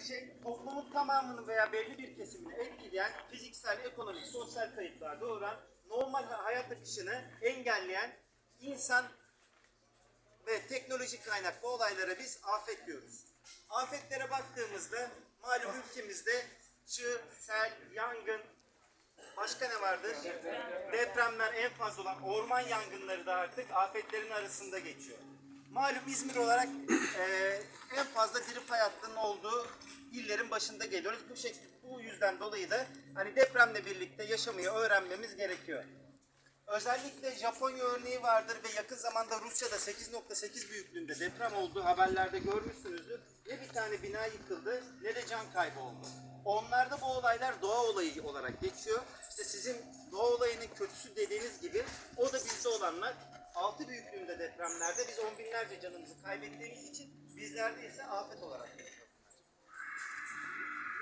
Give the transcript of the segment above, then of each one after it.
şey toplumun tamamını veya belli bir kesimini etkileyen fiziksel, ekonomik, sosyal kayıplar doğuran normal hayat akışını engelleyen insan ve teknolojik kaynaklı olaylara biz afet diyoruz. Afetlere baktığımızda malum ülkemizde çığ, sel, yangın, başka ne vardır? Depremler en fazla olan orman yangınları da artık afetlerin arasında geçiyor. Malum İzmir olarak eee, en fazla diri fay hattının olduğu illerin başında geliyoruz. Bu şekilde bu yüzden dolayı da hani depremle birlikte yaşamayı öğrenmemiz gerekiyor. Özellikle Japonya örneği vardır ve yakın zamanda Rusya'da 8.8 büyüklüğünde deprem olduğu haberlerde görmüşsünüzdür. Ne bir tane bina yıkıldı ne de can kaybı oldu. Onlarda bu olaylar doğa olayı olarak geçiyor. İşte sizin doğa olayının kötüsü dediğiniz gibi o da bizde olanlar 6 büyüklüğünde depremlerde biz on binlerce canımızı kaybettiğimiz için bizlerde ise afet olarak geçiyor.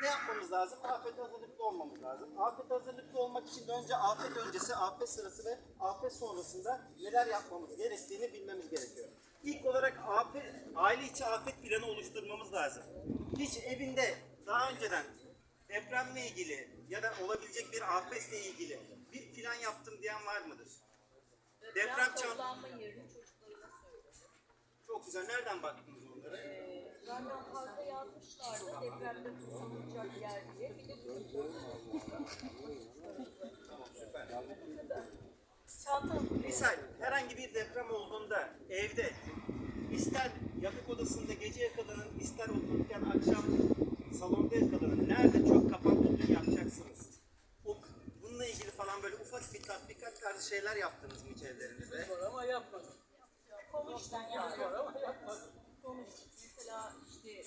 Ne yapmamız lazım? Afet hazırlıklı olmamız lazım. Afet hazırlıklı olmak için önce afet öncesi, afet sırası ve afet sonrasında neler yapmamız gerektiğini bilmemiz gerekiyor. İlk olarak afet, aile içi afet planı oluşturmamız lazım. Hiç evinde daha önceden depremle ilgili ya da olabilecek bir afetle ilgili bir plan yaptım diyen var mıdır? Deprem çan... toplanma yerini çocuklarına söyledim. Çok güzel. Nereden baktınız onlara? Ee, zaten parkta yazmışlardı depremde kullanılacak yer diye. Bir de çanta Misal herhangi bir deprem olduğunda evde ister yatak odasında gece yakalanın, ister otururken akşam salonda yakalanın. Nerede çok kapan tutun yapacaksınız. O, bununla ilgili falan böyle ufak bir tatbikat tarzı şeyler yaptınız mı hiç evlerinizde? Ama yapmadım. konuştan yani. Var ama yapmadım. Konuş. Mesela işte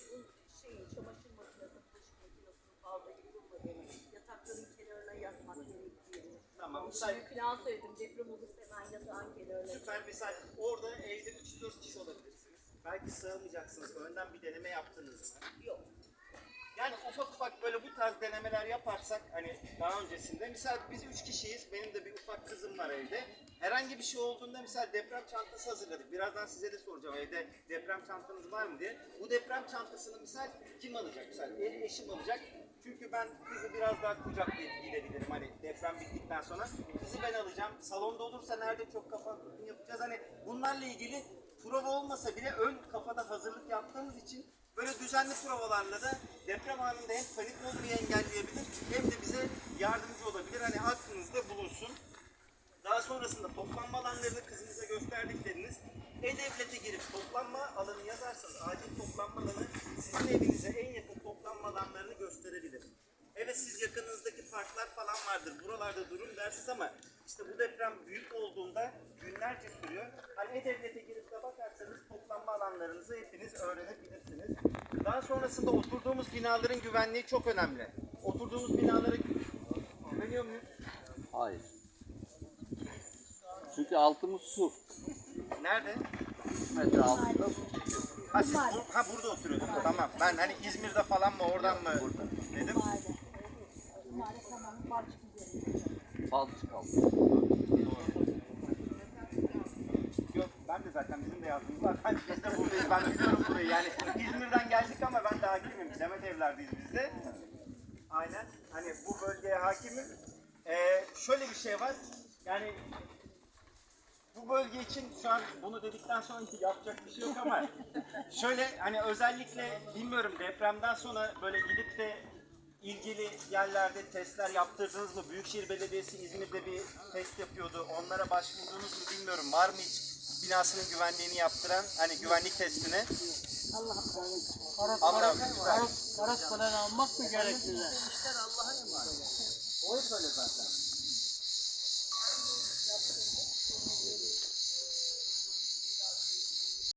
şeyin çamaşır makinesi, bulaşık makinesinin fazla yıkılmadığı, yatakların kenarına yatmak gerektiğini. Tamam. Misal Bir plan söyledim. Deprem olursa hemen yatağın kenarına süper misal orada evde 3-4 kişi olabilirsiniz. Belki sığamayacaksınız. Önden bir deneme yaptınız mı? Yok. Yani ufak ufak böyle bu tarz denemeler yaparsak hani daha öncesinde misal biz üç kişiyiz. Benim de bir ufak kızım var evde. Herhangi bir şey olduğunda misal deprem çantası hazırladık. Birazdan size de soracağım evde deprem çantanız var mı diye. Bu deprem çantasını misal kim alacak? Misal eşim alacak. Çünkü ben kızı biraz daha kucaklayıp gidebilirim hani deprem bittikten sonra. Kızı ben alacağım. Salonda olursa nerede çok kafa yapacağız. Hani bunlarla ilgili prova olmasa bile ön kafada hazırlık yaptığımız için Böyle düzenli provalarla da deprem anında hem panik olmayı engelleyebilir hem de bize yardımcı olabilir. Hani aklınızda bulunsun. Daha sonrasında toplanma alanlarını kızınıza gösterdikleriniz E-Devlet'e girip toplanma alanı yazarsanız acil toplanma alanı sizin evinize en yakın toplanma alanlarını gösterebilir. Evet siz yakınınızdaki parklar falan vardır. Buralarda durun dersiniz ama işte bu deprem büyük olduğunda günlerce sürüyor. Hani E-Devlet'e girip de bakarsanız toplanma alanlarınızı hepiniz öğrenebilirsiniz. Daha sonrasında oturduğumuz binaların güvenliği çok önemli. Oturduğumuz binalara güveniyor muyuz? Hayır. Çünkü altımız su. Nerede? Mesela altında su. Ha siz bu- ha burada oturuyorsunuz. Tamam. Ben hani İzmir'de falan mı oradan mı dedim. Balçık kaldı. Yok ben de zaten bizim de yazdığımız var. Hani biz de buradayız. Ben biliyorum burayı. Yani İzmir'den geldik ama ben de hakimim. Demet evlerdeyiz biz de. Aynen. Hani bu bölgeye hakimim. Ee, şöyle bir şey var. Yani bu bölge için şu an bunu dedikten sonra yapacak bir şey yok ama şöyle hani özellikle bilmiyorum depremden sonra böyle gidip de yerlerde testler yaptırdınız mı? Büyükşehir Belediyesi İzmir'de bir test yapıyordu. Onlara başvurdunuz mu bilmiyorum. Var mı hiç binasının güvenliğini yaptıran hani güvenlik testini? Allah Allah'ım. Araç, araç, araç, araç falan almak mı gerekli? İşler Allah'a emanet. O hep öyle zaten.